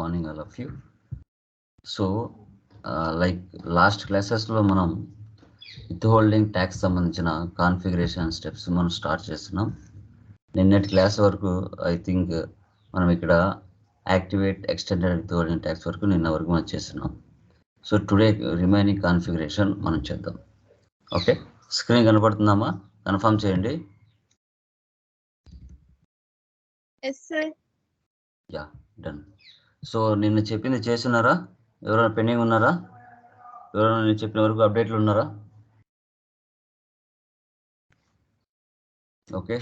Morning all of you so like last క్లాసెస్లో మనం withholding tax సంబంధించిన configuration steps మనం స్టార్ట్ చేస్తున్నాం. నిన్నటి క్లాస్ వరకు ఐ థింక్ మనం ఇక్కడ activate extended withholding tax వరకు నిన్న వరకు మనం చేస్తున్నాం. సో టుడే రిమైనింగ్ కాన్ఫిగరేషన్ మనం చేద్దాం. ఓకే స్క్రీన్ కనపడుతుందమ్మా? కన్ఫర్మ్ చేయండి. యా డన్ సో నిన్న చెప్పింది చేస్తున్నారా? ఎవరైనా పెండింగ్ ఉన్నారా? ఎవరైనా నేను చెప్పిన వరకు అప్డేట్లు ఉన్నారా? ఓకే.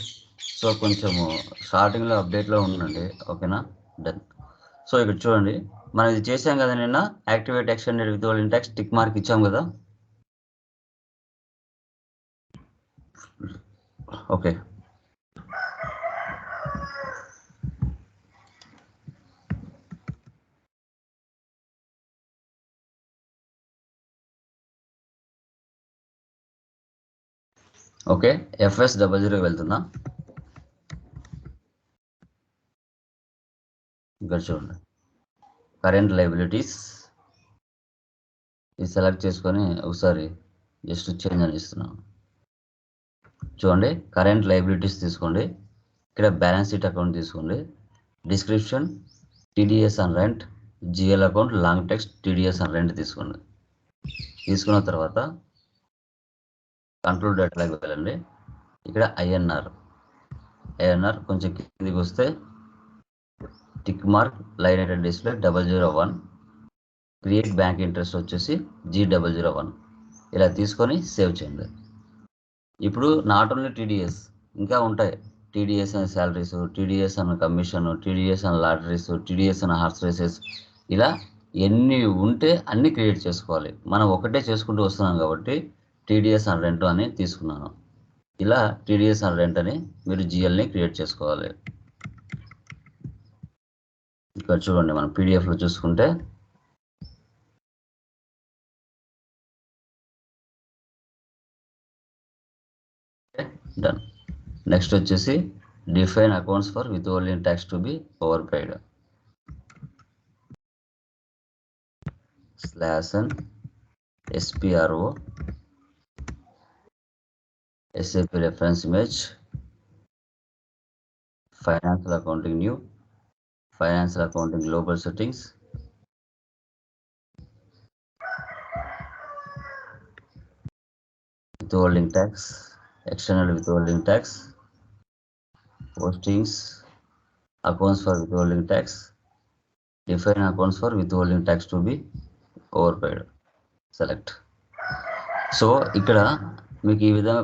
సో కొంచెము స్టార్టింగ్లో అప్డేట్లో ఉండండి. ఓకేనా? డన్. సో ఇక్కడ చూడండి. మనం ఇది చేసాం కదా నిన్న. యాక్టివేట్ ఎక్స్టెండెడ్ విత్ వాళ్ళ ఇంటాక్స్ టిక్ మార్క్ ఇచ్చాం కదా. Okay. Okay FS double zero వెళ్తున్నా. ఇక్కడ చూడండి. కరెంట్ లైబిలిటీస్ ఇది సెలెక్ట్ చేసుకొని ఒకసారి జస్ట్ చేంజ్ అని ఇస్తున్నాను చూడండి కరెంట్ లైబిలిటీస్ తీసుకోండి. ఇక్కడ బ్యాలెన్స్ షీట్ అకౌంట్ తీసుకోండి. Description TDS and rent. GL account long text TDS and rent తీసుకోండి. తీసుకున్న తర్వాత కంట్రోల్ డేటాలోకి వెళ్ళండి. ఇక్కడ ఐఎన్ఆర్. ఐఎన్ఆర్ కొంచెం కిందికి వస్తే tick mark line item display double zero one. Create bank interest వచ్చేసి జీ డబల్ జీరో వన్. ఇలా తీసుకొని సేవ్ చేయండి. ఇప్పుడు నాట్ ఓన్లీ టీడీఎస్ ఇంకా ఉంటాయి. TDS and salaries TDS and commission TDS and lotteries TDS and horse races. ఇలా ఎన్ని ఉంటే అన్ని క్రియేట్ చేసుకోవాలి. మనం ఒకటే చేసుకుంటూ వస్తున్నాం కాబట్టి టీడీఎస్ అండ్ రెంట్ అని తీసుకున్నాను. ఇలా టీడీఎస్ అండ్ రెంట్ అని మీరు జిఎల్ని క్రియేట్ చేసుకోవాలి. ఇక్కడ చూడండి మనం పీడిఎఫ్లో చూసుకుంటే డన్ నెక్స్ట్ వచ్చేసి define accounts for with only tax to be over paid slash SPRO SAP reference image, financial accounting new, financial accounting global settings, withholding tax, external withholding tax, postings, accounts for withholding tax, different accounts for withholding tax to be overpaid, select. So, ikkada మీకు ఈ విధంగా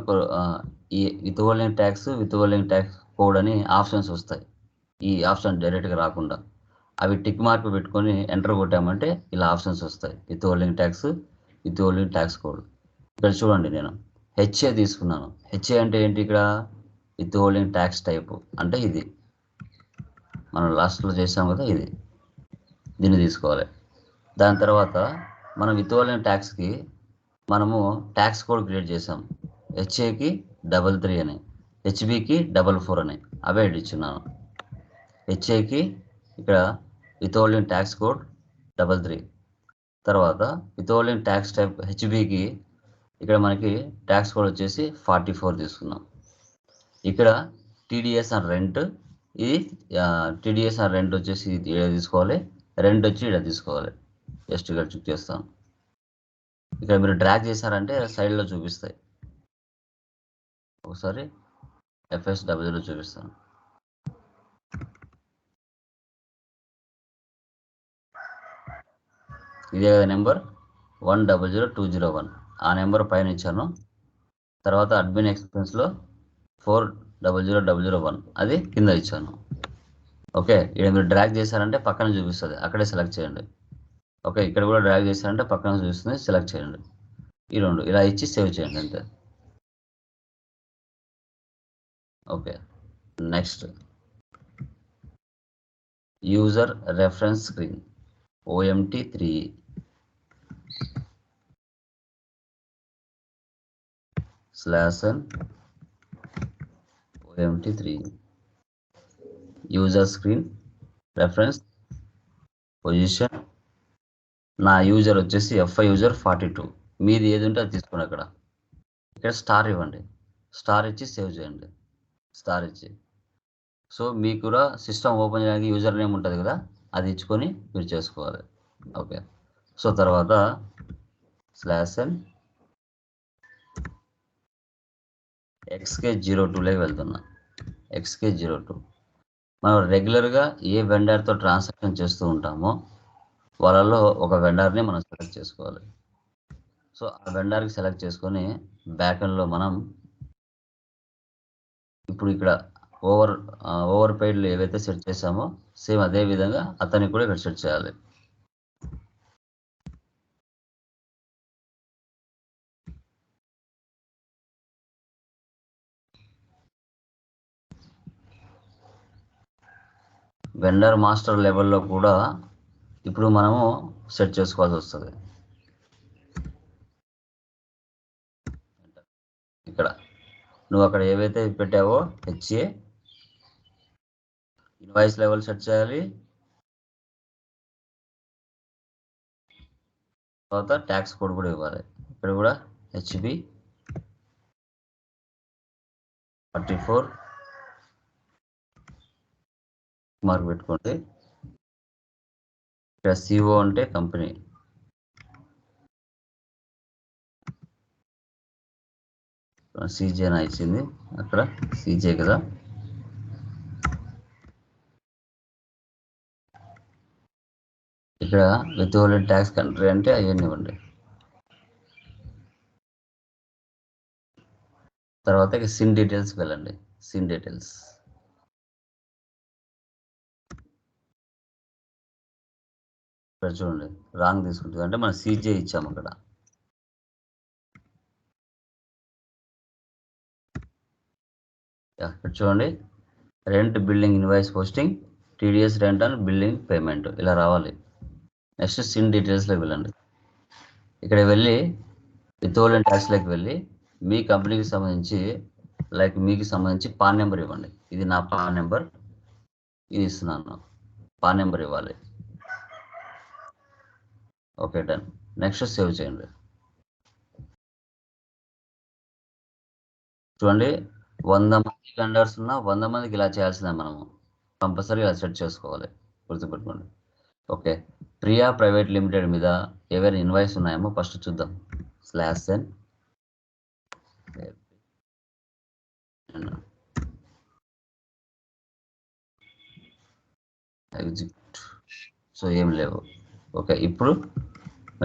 ఈ with tax with tax code అని options వస్తాయి. ఈ option డైరెక్ట్గా రాకుండా. అవి టిక్ మార్క్ పెట్టుకొని ఎంటర్ కొట్టామంటే ఇలా ఆప్షన్స్ వస్తాయి. With tax with tax code. ఇక్కడ చూడండి నేను. హెచ్ఏ తీసుకున్నాను. హెచ్ఏ అంటే ఏంటి ఇక్కడ? విత్ ట్యాక్స్ టైప్ అంటే ఇది. మనం లాస్ట్లో చేసాం కదా ఇది. దీన్ని తీసుకోవాలి. దాని తర్వాత మనం విత్ ట్యాక్స్కి మనము ట్యాక్స్ కోడ్ క్రియేట్ చేసాం హెచ్ఏకి డబల్ త్రీ అని హెచ్బికి డబల్ ఫోర్ అని అవే ఇచ్చున్నాను. హెచ్ఏకి ఇక్కడ ఇథోలియన్ ట్యాక్స్ కోడ్ డబల్ త్రీ. తర్వాత ఇథోలియన్ ట్యాక్స్ టైప్ హెచ్బికి ఇక్కడ మనకి ట్యాక్స్ కోడ్ వచ్చేసి ఫార్టీ ఫోర్ తీసుకున్నాం. ఇక్కడ టీడీఎస్ అండ్ రెంట్ ఇది టీడీఎస్ అండ్ రెంట్ వచ్చేసి ఇది తీసుకోవాలి? రెంట్ వచ్చి ఇక్కడ తీసుకోవాలి. జస్ట్ ఇక్కడ చెక్ చేస్తాను ఇక్కడ మీరు డ్రాగ్ చేశారంటే సైడ్లో చూపిస్తాయి. ఒకసారి ఎఫ్ఎస్ డబ్ల్యూలో చూపిస్తాను. ఇదే number one double zero two zero one ఆ నెంబర్ పైన ఇచ్చాను. తర్వాత admin ఎక్స్పెన్స్లో four double zero double zero one అది కింద ఇచ్చాను. ఓకే ఇక్కడ మీరు డ్రాగ్ చేశారంటే పక్కన చూపిస్తుంది. అక్కడే సెలెక్ట్ చేయండి. ఓకే ఇక్కడ కూడా డ్రాగ్ చేశారంటే పక్కన చూస్తుంది సెలెక్ట్ చేయండి. ఈ రెండు ఇలా ఇచ్చి సేవ్ చేయండి అంతే. Okay next user reference screen OMT three స్లాసన్ OMT three user screen reference position నా యూజర్ వచ్చేసి ఎఫ్ఐ యూజర్ ఫార్టీ టూ మీది ఏది ఉంటే అది తీసుకోండి అక్కడ. ఇక్కడ స్టార్ ఇవ్వండి. స్టార్ ఇచ్చి సేవ్ చేయండి. స్టార్ ఇచ్చి. సో మీకు కూడా సిస్టమ్ ఓపెన్ చేయడానికి యూజర్ నేమ్ ఉంటుంది కదా అది ఇచ్చుకొని మీరు చేసుకోవాలి. ఓకే సో తర్వాత స్లాష్ ఎన్ ఎక్స్కే జీరో టూలోకి వెళ్తున్నా. ఎక్స్కే జీరో టూ మనం రెగ్యులర్గా ఏ వెండర్తో ట్రాన్సాక్షన్ చేస్తూ ఉంటామో వాళ్ళలో ఒక వెండర్ని మనం సెలెక్ట్ చేసుకోవాలి. సో ఆ వెండర్కి సెలెక్ట్ చేసుకొని బ్యాకెండ్లో మనం ఇప్పుడు ఇక్కడ ఓవర్ ఓవర్ పెయిడ్లు ఏవైతే సెట్ చేసామో సేమ్ అదే విధంగా అతనికి కూడా ఇక్కడ సెట్ చేయాలి. వెండర్ మాస్టర్ లెవెల్లో కూడా ఇప్పుడు మనము సెట్ చేసుకోవాల్సి వస్తుంది. ఇక్కడ. నువ్వు అక్కడ ఏవైతే పెట్టావో హెచ్ఏ ఇన్వాయిస్ లెవెల్ సెట్ చేయాలి. తర్వాత ట్యాక్స్ కోడ్ కూడా ఇవ్వాలి. ఇక్కడ కూడా హెచ్బి ఫార్టీ ఫోర్ మార్క్ పెట్టుకోండి. ఇక్కడ సిఓ అంటే కంపెనీ. సిజే అని ఇచ్చింది అక్కడ సిజే కదా. ఇక్కడ విత్ ట్యాక్స్ కంట్రీ అంటే అవన్నీ ఇవ్వండి తర్వాత సిమ్ సిన్ డీటెయిల్స్కి వెళ్ళండి. CIN details. ఇక్కడ చూడండి రాంగ్ తీసుకుంటుంది. అంటే మనం సీజే ఇచ్చాము అక్కడ. ఇక్కడ చూడండి rent building invoice posting TDS rent and building payment ఇలా రావాలి. నెక్స్ట్ సిన్ డీటెయిల్స్లోకి వెళ్ళండి. ఇక్కడ వెళ్ళి వితోలెంట్ ట్యాక్స్లోకి వెళ్ళి మీ కంపెనీకి సంబంధించి లైక్ మీకు సంబంధించి పాన్ నెంబర్ ఇవ్వండి. ఇది నా పాన్ నెంబర్ ఇది ఇస్తున్నాను. పాన్ నెంబర్ ఇవ్వాలి. Okay done. నెక్స్ట్ సేవ్ చేయండి. చూడండి వంద మంది కండర్స్ ఉన్నా వంద మందికి ఇలా చేయాల్సిందే మనము. కంపల్సరీ ఇలా సెట్ చేసుకోవాలి. గుర్తుపెట్టుకోండి. ఓకే ప్రియా ప్రైవేట్ లిమిటెడ్ మీద ఏవైనా ఇన్వాయిస్ ఉన్నాయేమో ఫస్ట్ చూద్దాం. స్లాష్ ఎన్ సో ఏం లేవు. ఓకే ఇప్పుడు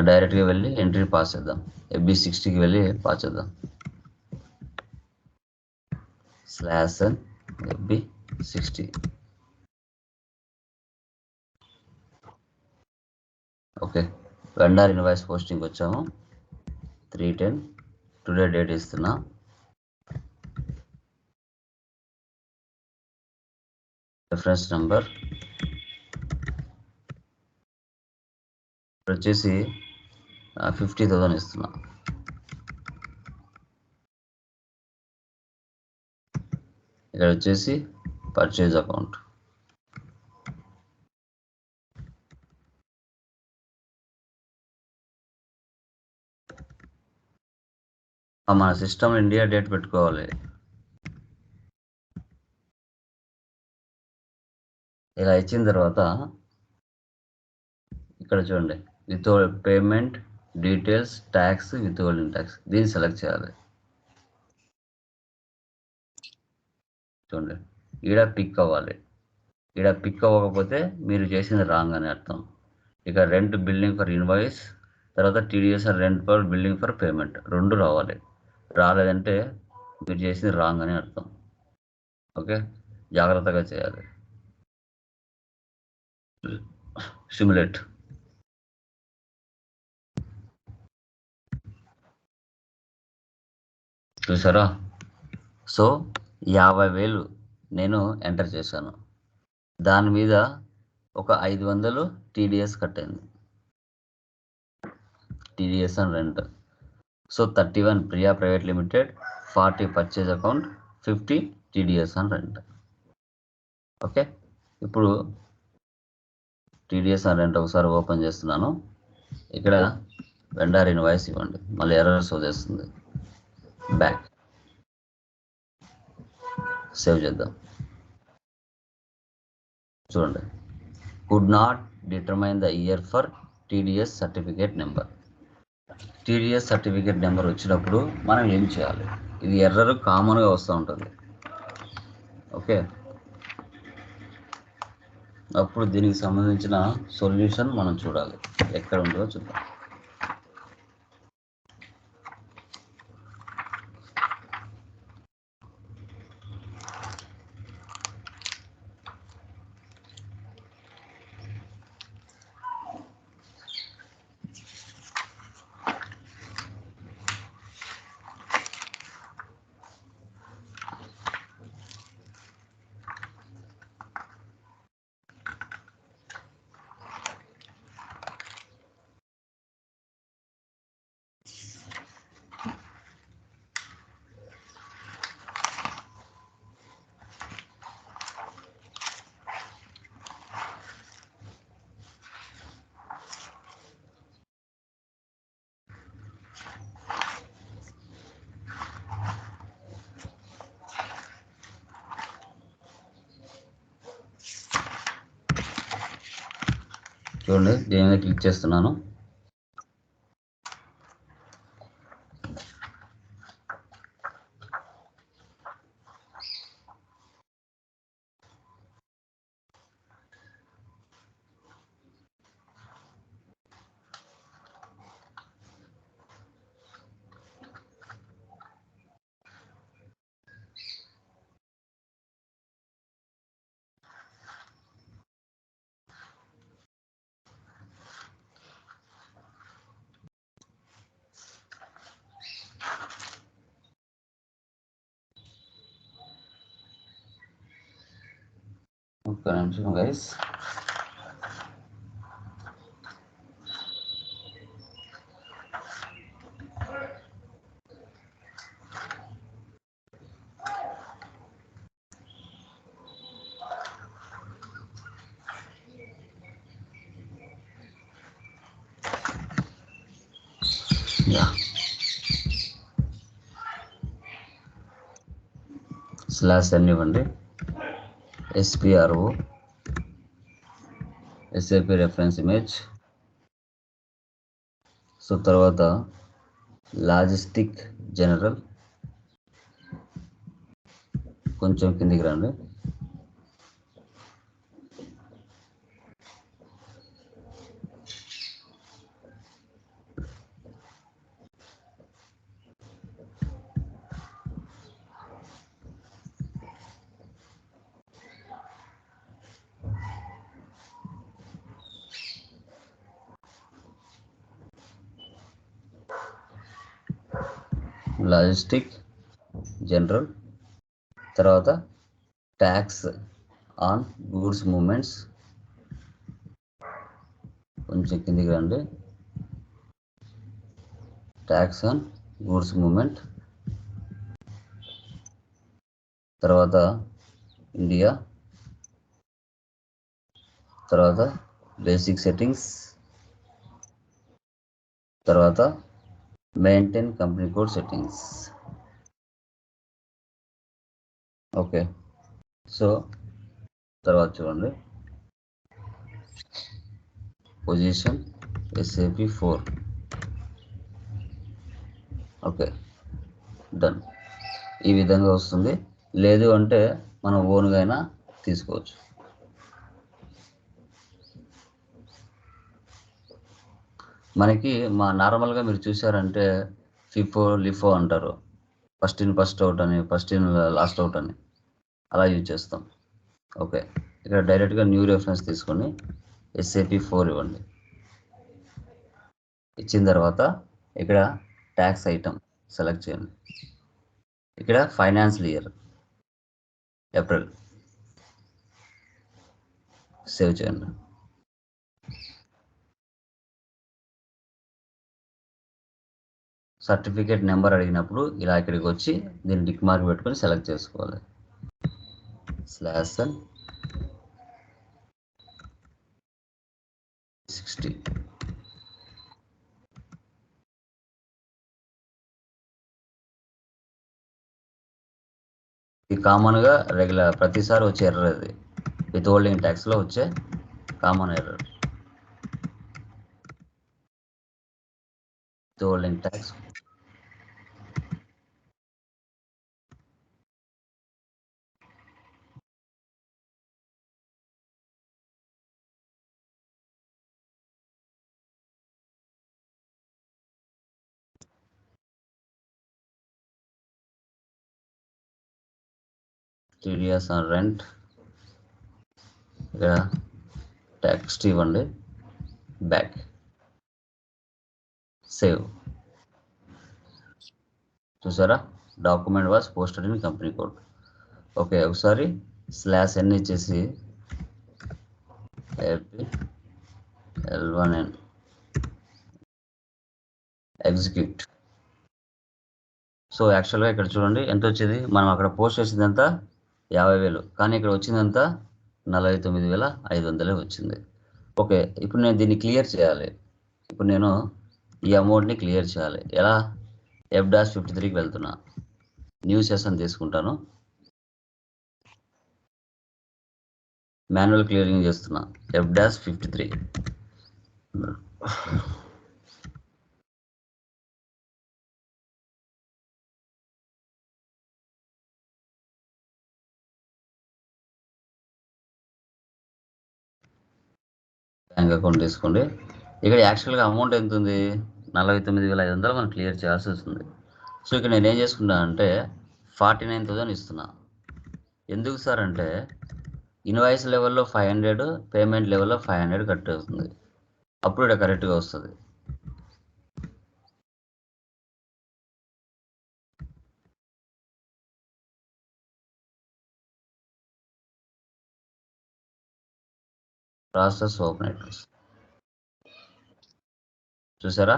డైరెక్ట్గా వెళ్ళి ఎంట్రీ పాస్ చేద్దాం. ఎఫ్బి సిక్స్టీకి వెళ్ళి పాస్ చేద్దాం. Slash FB sixty okay vendor invoice posting వచ్చాము. త్రీ టెన్ టుడే డేట్ ఇస్తున్నా. రిఫరెన్స్ నెంబర్ వచ్చేసి ఫిఫ్టీ థౌసండ్ ఇస్తున్నా. ఇక్కడ వచ్చేసి పర్చేజ్ అకౌంట్ మన సిస్టమ్ ఇండియా డేట్ పెట్టుకోవాలి. ఇలా ఇచ్చిన తర్వాత ఇక్కడ చూడండి. With payment details tax with tax. దీన్ని సెలెక్ట్ చేయాలి. చూడండి. ఈడ పిక్ అవ్వాలి. ఈడ పిక్ అవ్వకపోతే మీరు చేసింది రాంగ్ అని అర్థం. ఇక రెంట్ బిల్డింగ్ ఫర్ ఇన్వాయిస్ తర్వాత TDS rent for building for payment. రెండు రావాలి. రాలేదంటే మీరు చేసింది రాంగ్ అని అర్థం. ఓకే? జాగ్రత్తగా చేయాలి. సిమ్యులేట్. చూసారా? సో యాభై వేలు నేను ఎంటర్ చేశాను. దాని మీద ఒక ఐదు వందలు టీడీఎస్ కట్టింది. TDS and rent. So thirty one Priya private limited forty purchase account fifty TDS and rent. Okay? ఇప్పుడు టీడీఎస్ అని రెంట్ ఒకసారి ఓపెన్ చేస్తున్నాను. ఇక్కడ వెండార్ ఇన్వాయిస్ ఇవ్వండి. మళ్ళీ ఎర్రర్స్ వదిలేస్తుంది బ్యాక్ సేవ్ చేద్దాం. చూడండి. Could not determine the year for TDS certificate number TDS certificate number వచ్చినప్పుడు మనం ఏం చేయాలి? ఇది ఎర్రర్ కామన్గా వస్తూ ఉంటుంది. ఓకే అప్పుడు దీనికి సంబంధించిన సొల్యూషన్ మనం చూడాలి. ఎక్కడ ఉందో చూద్దాం. చూడండి దీని మీద క్లిక్ చేస్తున్నాను. ఒక్క నిమిషం గైస్ యా స్లాష్ అన్ని ఇవ్వండి SPRO SAP reference image so తర్వాత లాజిస్టిక్ జనరల్ కొంచెం కిందికి రండి. లాజిస్టిక్ జనరల్ తర్వాత ట్యాక్స్ ఆన్ గూడ్స్ మూమెంట్స్ కొంచెం కిందికి రండి. ట్యాక్స్ ఆన్ గూడ్స్ మూమెంట్ తర్వాత ఇండియా. తర్వాత బేసిక్ సెట్టింగ్స్. తర్వాత maintain company code settings okay so తర్వాత చూడండి. Position SAP four okay done ఈ విధంగా వస్తుంది. లేదు అంటే మనం ఓన్గా అయినా తీసుకోవచ్చు. మనకి మా నార్మల్గా మీరు చూసారంటే ఫిఫో లిఫో అంటారు. ఫస్ట్ ఇన్ ఫస్ట్ అవుట్ అని ఫస్ట్ ఇన్ లాస్ట్ అవుట్ అని. అలా యూజ్ చేస్తాం. ఓకే ఇక్కడ డైరెక్ట్గా న్యూ రెఫరెన్స్ తీసుకొని ఎస్ఏపి ఫోర్ ఇవ్వండి. ఇచ్చిన తర్వాత ఇక్కడ ట్యాక్స్ ఐటమ్ సెలెక్ట్ చేయండి. ఇక్కడ ఫైనాన్షియల్ ఇయర్ ఏప్రిల్ సేవ్ చేయండి. సర్టిఫికేట్ నెంబర్ అడిగినప్పుడు ఇలా ఇక్కడికి వచ్చి దీన్ని టిక్ మార్క్ పెట్టుకొని సెలెక్ట్ చేసుకోవాలి. Slash sixty. ఇది కామన్గా రెగ్యులర్ ప్రతిసారి వచ్చే ఎర్రర్ ఇది విత్ హోల్డింగ్ ట్యాక్స్లో వచ్చే common error withholding tax TDS on rent ఇక్కడ టెక్స్ట్ ఇవ్వండి బ్యాక్ సేవ్. చూసారా? Document was posted in company code. Okay ఒకసారి స్లాష్ ఎన్ ఇచ్చేసి? L one N. Execute. So యాక్చువల్గా ఇక్కడ చూడండి ఎంత వచ్చింది? మనం అక్కడ పోస్ట్ చేసిందంతా యాభై వేలు. కానీ ఇక్కడ వచ్చిందంతా నలభై తొమ్మిది వేల ఐదు వందలే వచ్చింది. ఓకే ఇప్పుడు నేను దీన్ని క్లియర్ చేయాలి. ఇప్పుడు నేను ఈ అమౌంట్ని క్లియర్ చేయాలి. ఎలా? ఎఫ్ డాష్ ఫిఫ్టీ త్రీకి వెళ్తున్నా. న్యూ సెషన్ తీసుకుంటాను. మాన్యువల్ క్లియరింగ్ చేస్తున్నా. F dash fifty three bank account తీసుకోండి. ఇక్కడ యాక్చువల్గా అమౌంట్ ఎంత ఉంది నలభై తొమ్మిది వేల ఐదు వందలు మనం క్లియర్ చేయాల్సి వస్తుంది. సో ఇక్కడ నేను ఏం చేసుకున్నా అంటే ఫార్టీ నైన్ థౌసండ్ ఇస్తున్నా. ఎందుకు సార్ అంటే ఇన్వాయిస్ లెవెల్లో ఫైవ్ హండ్రెడ్ పేమెంట్ లెవెల్లో ఫైవ్ హండ్రెడ్ కట్ అవుతుంది. అప్పుడు ఇక్కడ కరెక్ట్గా వస్తుంది. ప్రాసెస్ ఓపెన్ అయిపోతుంది చూసారా?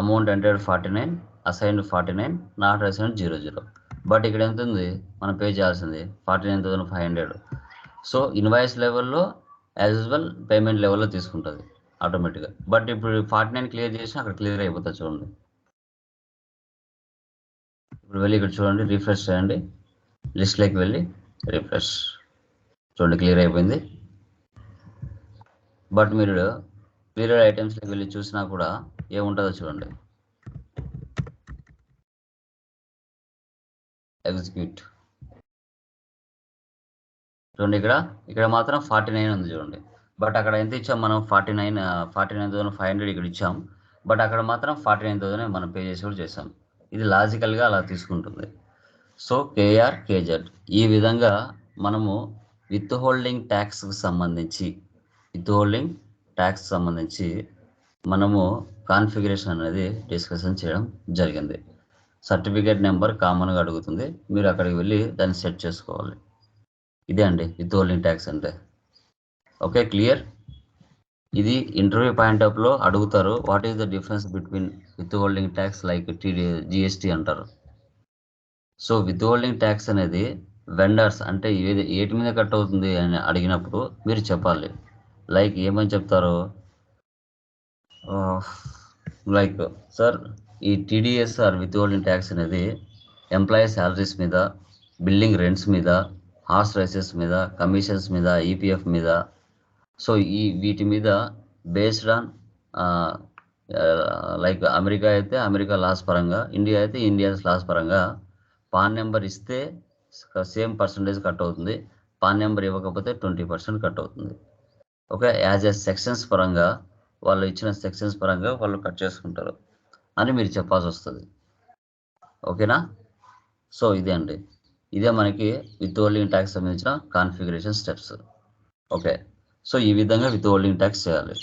Amount entered forty nine assigned forty nine not assigned zero zero. But ఇక్కడ ఎంత ఉంది మనం పే చేయాల్సింది forty nine thousand five hundred. So invoice లెవెల్లో యాజ్ యూజువల్ పేమెంట్ లెవెల్లో తీసుకుంటుంది ఆటోమేటిక్గా. బట్ ఇప్పుడు ఫార్టీ నైన్ క్లియర్ చేసినా అక్కడ క్లియర్ అయిపోతుంది చూడండి. ఇప్పుడు వెళ్ళి ఇక్కడ చూడండి రిఫ్రెష్ చేయండి. లిస్ట్లోకి వెళ్ళి రిఫ్రెష్. చూడండి క్లియర్ అయిపోయింది. బట్ మీరు పీరియడ్ ఐటమ్స్లోకి వెళ్ళి చూసినా కూడా ఏముంటుందో చూడండి. ఎగ్జిక్యూట్ చూడండి ఇక్కడ ఇక్కడ మాత్రం ఫార్టీ నైన్ ఉంది చూడండి. బట్ అక్కడ ఎంత ఇచ్చాం మనం? Forty nine forty nine thousand five hundred ఇక్కడ ఇచ్చాం. బట్ అక్కడ మాత్రం ఫార్టీ నైన్ థౌసండ్ మనం పే చేసి కూడా చేసాం. ఇది లాజికల్గా అలా తీసుకుంటుంది. సో కేఆర్ కేజెడ్ ఈ విధంగా మనము విత్ హోల్డింగ్ ట్యాక్స్కి సంబంధించి విత్ హోల్డింగ్ ట్యాక్స్ సంబంధించి మనము కాన్ఫిగరేషన్ అనేది డిస్కషన్ చేయడం జరిగింది. సర్టిఫికేట్ నెంబర్ కామన్గా అడుగుతుంది. మీరు అక్కడికి వెళ్ళి దాన్ని సెట్ చేసుకోవాలి. ఇదే అండి. విత్ హోల్డింగ్ ట్యాక్స్ అంటే. ఓకే క్లియర్ ఇది ఇంటర్వ్యూ పాయింట్ ఆఫ్లో అడుగుతారు. What is the difference between withholding tax like TD GST అంటారు. సో విత్ హోల్డింగ్ ట్యాక్స్ అనేది వెండర్స్ అంటే ఏది ఏటి మీద కట్ అవుతుంది అని అడిగినప్పుడు మీరు చెప్పాలి. లైక్ ఏమని చెప్తారు? లైక్ సార్ ఈ TDS or withholding tax అనేది ఎంప్లాయీ శాలరీస్ మీద బిల్డింగ్ రెంట్స్ మీద హార్స్ రైసెస్ మీద కమిషన్స్ మీద ఈపీఎఫ్ మీద. సో ఈ వీటి మీద బేస్డ్ ఆన్ లైక్ అమెరికా అయితే అమెరికా లాస్ పరంగా ఇండియా అయితే ఇండియా లాస్ పరంగా పాన్ నెంబర్ ఇస్తే సేమ్ పర్సంటేజ్ కట్ అవుతుంది. పాన్ నెంబర్ ఇవ్వకపోతే ట్వంటీ పర్సెంట్ కట్ అవుతుంది. ఓకే యాజ్ ఎ సెక్షన్స్ పరంగా వాళ్ళు ఇచ్చిన సెక్షన్స్ పరంగా వాళ్ళు కట్ చేసుకుంటారు అని మీరు చెప్పాల్సి వస్తుంది. ఓకేనా? సో ఇదే అండి. ఇదే మనకి విత్ హోల్డింగ్ ట్యాక్స్ సంబంధించిన కాన్ఫిగరేషన్ స్టెప్స్. ఓకే సో ఈ విధంగా విత్ హోల్డింగ్ ట్యాక్స్ చేయాలి.